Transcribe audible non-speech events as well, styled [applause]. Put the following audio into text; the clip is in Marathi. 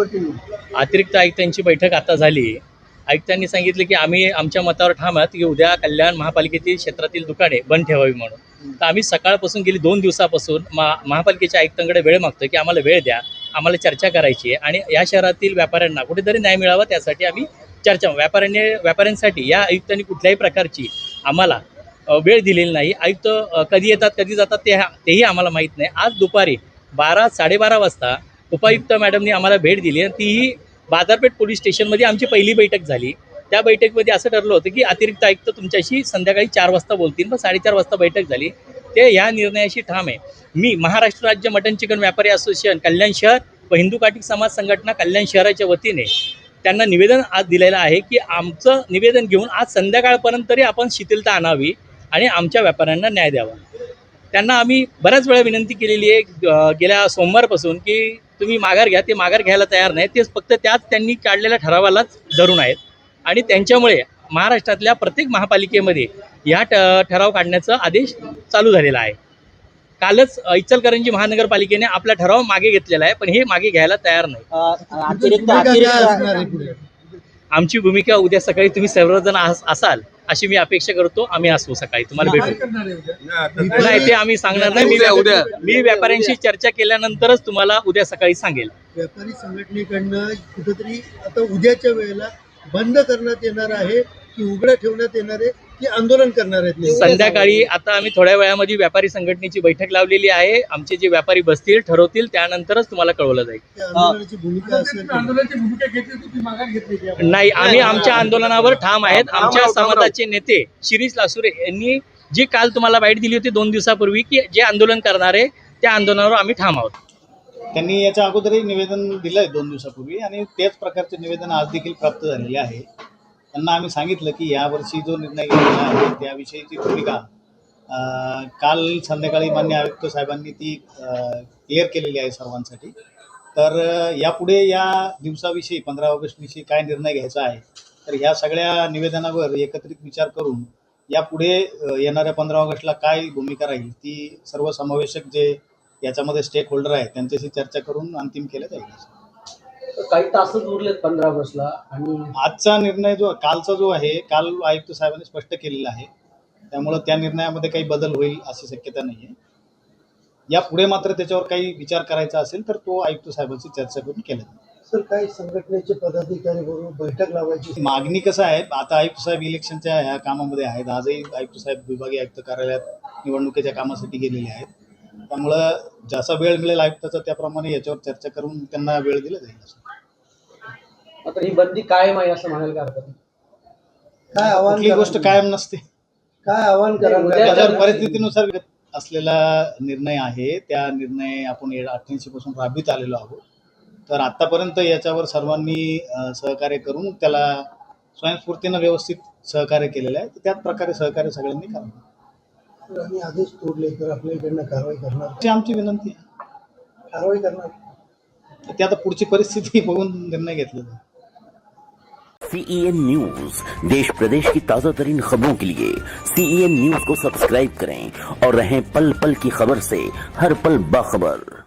अतिरिक्त आयुक्तांची बैठक आता झाली. आयुक्तांनी सांगितलं की आम्ही आमच्या मतावर ठाम आहात की उद्या कल्याण महापालिकेतील क्षेत्रातील दुकाने बंद ठेवावी म्हणून. तर आम्ही सकाळपासून गेली दोन दिवसापासून मा महापालिकेच्या आयुक्तांकडे वेळ मागतोय की आम्हाला वेळ द्या आम्हाला चर्चा करायची आहे आणि या शहरातील व्यापाऱ्यांना कुठेतरी न्याय मिळावा त्यासाठी आम्ही चर्चा व्यापाऱ्यांनी व्यापाऱ्यांसाठी या आयुक्तांनी कुठल्याही प्रकारची आम्हाला वेळ दिलेली नाही. आयुक्त कधी येतात कधी जातात ते तेही आम्हाला माहीत नाही. आज दुपारी बारा साडेबारा वाजता उपायुक्त मॅडमनी आम्हाला भेट दिली आणि तीही बाजारपेठ पोलीस स्टेशनमध्ये आमची पहिली बैठक झाली. त्या बैठकीमध्ये असं ठरलं होतं की अतिरिक्त आयुक्त तुमच्याशी संध्याकाळी चार वाजता बोलतील. मग साडेचार वाजता बैठक झाली. ते ह्या निर्णयाशी ठाम आहे. मी महाराष्ट्र राज्य मटन चिकन व्यापारी असोसिएशन कल्याण शहर व हिंदू काटिक समाज संघटना कल्याण शहराच्या वतीने त्यांना निवेदन आज दिलेलं आहे की आमचं निवेदन घेऊन आज संध्याकाळपर्यंत तरी आपण शिथिलता आणावी आणि आमच्या व्यापाऱ्यांना न्याय द्यावा. त्यांना आम्ही बऱ्याच वेळा विनंती केलेली आहे गेल्या सोमवारपासून की तुम्ही माघार घ्या ते माघार घ्यायला तयार नाही ते फक्त त्याच त्यांनी काढलेल्या ठरावालाच धरून आहेत. आणि त्यांच्यामुळे महाराष्ट्रातल्या प्रत्येक महापालिकेमध्ये या ठराव काढण्याचा आदेश चालू झालेला आहे. कालच इचलकरंजी महानगरपालिकेने आपला ठराव मागे घेतलेला आहे पण हे मागे घ्यायला तयार नाही. आमची भूमिका उद्या सकाळी तुम्ही सर्वजण अस- असाल. अशी मी अपेक्षा करतो आम्ही असू सकाळी. तुम्हाला भेटू. नाही ते आम्ही सांगणार नाही. मी उद्या- उद्या. मी व्यापाऱ्यांशी चर्चा केल्यानंतरच तुम्हाला उद्या सकाळी सांगेल. व्यापारी संघटनेकडनं कुठंतरी आता उद्याच्या वेळेला बंद करण्यात येणार आहे की उघडं ठेवण्यात येणार आहे? की आंदोलन करणार आहेत? संध्याकाळी आता आम्ही थोड्या वेळामध्ये व्यापारी संघटनेची बैठक लावलेली आहे. आमचे जे व्यापारी बसतील ठरवतील त्यानंतरच तुम्हाला कळवलं जाईल. नाही आम्ही आमच्या आंदोलनावर ठाम आहेत. आमच्या समाजाचे नेते शिरीष लासुरे यांनी जी काल तुम्हाला बाईट दिली होती दोन दिवसापूर्वी की जे आंदोलन करणारे त्या आंदोलनावर आम्ही ठाम आहोत. त्यांनी याच्या अगोदरही निवेदन दिलं आहे दोन दिवसापूर्वी आणि त्याच प्रकारचे निवेदन आज देखील प्राप्त झालेले आहे. त्यांना आम्ही सांगितलं की यावर्षी जो निर्णय घेतलेला आहे त्याविषयीची भूमिका काल संध्याकाळी मान्य आयुक्त साहेबांनी ती क्लिअर केलेली आहे सर्वांसाठी. तर यापुढे या दिवसाविषयी पंधरा ऑगस्टविषयी काय निर्णय घ्यायचा आहे तर ह्या सगळ्या निवेदनावर एकत्रित विचार करून यापुढे येणाऱ्या पंधरा ऑगस्टला काय भूमिका राहील ती सर्वसमावेशक जे याच्यामध्ये स्टेक होल्डर आहेत त्यांच्याशी चर्चा करून अंतिम केलं जाईल. काही तासच उरलेत पंधरा ऑगस्टला आणि आजचा निर्णय जो कालचा जो आहे काल आयुक्त साहेबांनी स्पष्ट केलेला आहे. त्यामुळं त्या निर्णयामध्ये काही बदल होईल अशी शक्यता नाही आहे यापुढे मात्र त्याच्यावर काही विचार करायचा असेल तर तो आयुक्त साहेबांशी चर्चा करून केला जाईल. सर काही संघटनेचे पदाधिकारी बरोबर बैठक लावायची. मागणी कसं आहे आता आयुक्त साहेब इलेक्शनच्या ह्या कामामध्ये आहेत. आजही आयुक्त साहेब विभागीय आयुक्त कार्यालयात निवडणुकीच्या कामासाठी गेलेले आहेत. त्यामुळं जसा वेळ मिळेल आयुक्ताचा त्याप्रमाणे याच्यावर चर्चा करून त्यांना वेळ दिला जाईल असं. मात्र ही बंदी कायम आहे असं म्हणायला काय हरकत नाही. काय आव्हान कुठली गोष्ट तुम्ही? कायम नसते. काय आव्हान त्याच्यावर जर- परिस्थितीनुसार असलेला निर्णय आहे त्या निर्णय आपण अठ्ठ्याऐंशी पासून राबवित आलेलो आहोत. तर आतापर्यंत याच्यावर सर्वांनी अ, सहकार्य करून त्याला स्वयंस्फूर्तीनं व्यवस्थित सहकार्य केलेलं आहे. तर त्याच प्रकारे सहकार्य सगळ्यांनी करावं. आदेश तोडले तर आपल्या इकडनं कारवाई करणार. अशी आमची विनंती आहे. कारवाई करणार. तर ते आता पुढची परिस्थिती [laughs] बघून निर्णय घेतला जाईल सीईएन न्यूज़ देश प्रदेश की ताज़ा तरीन खबरों के लिए सीईएन न्यूज़ को सब्सक्राइब करें और रहें पल पल की खबर से हर पल बाखबर।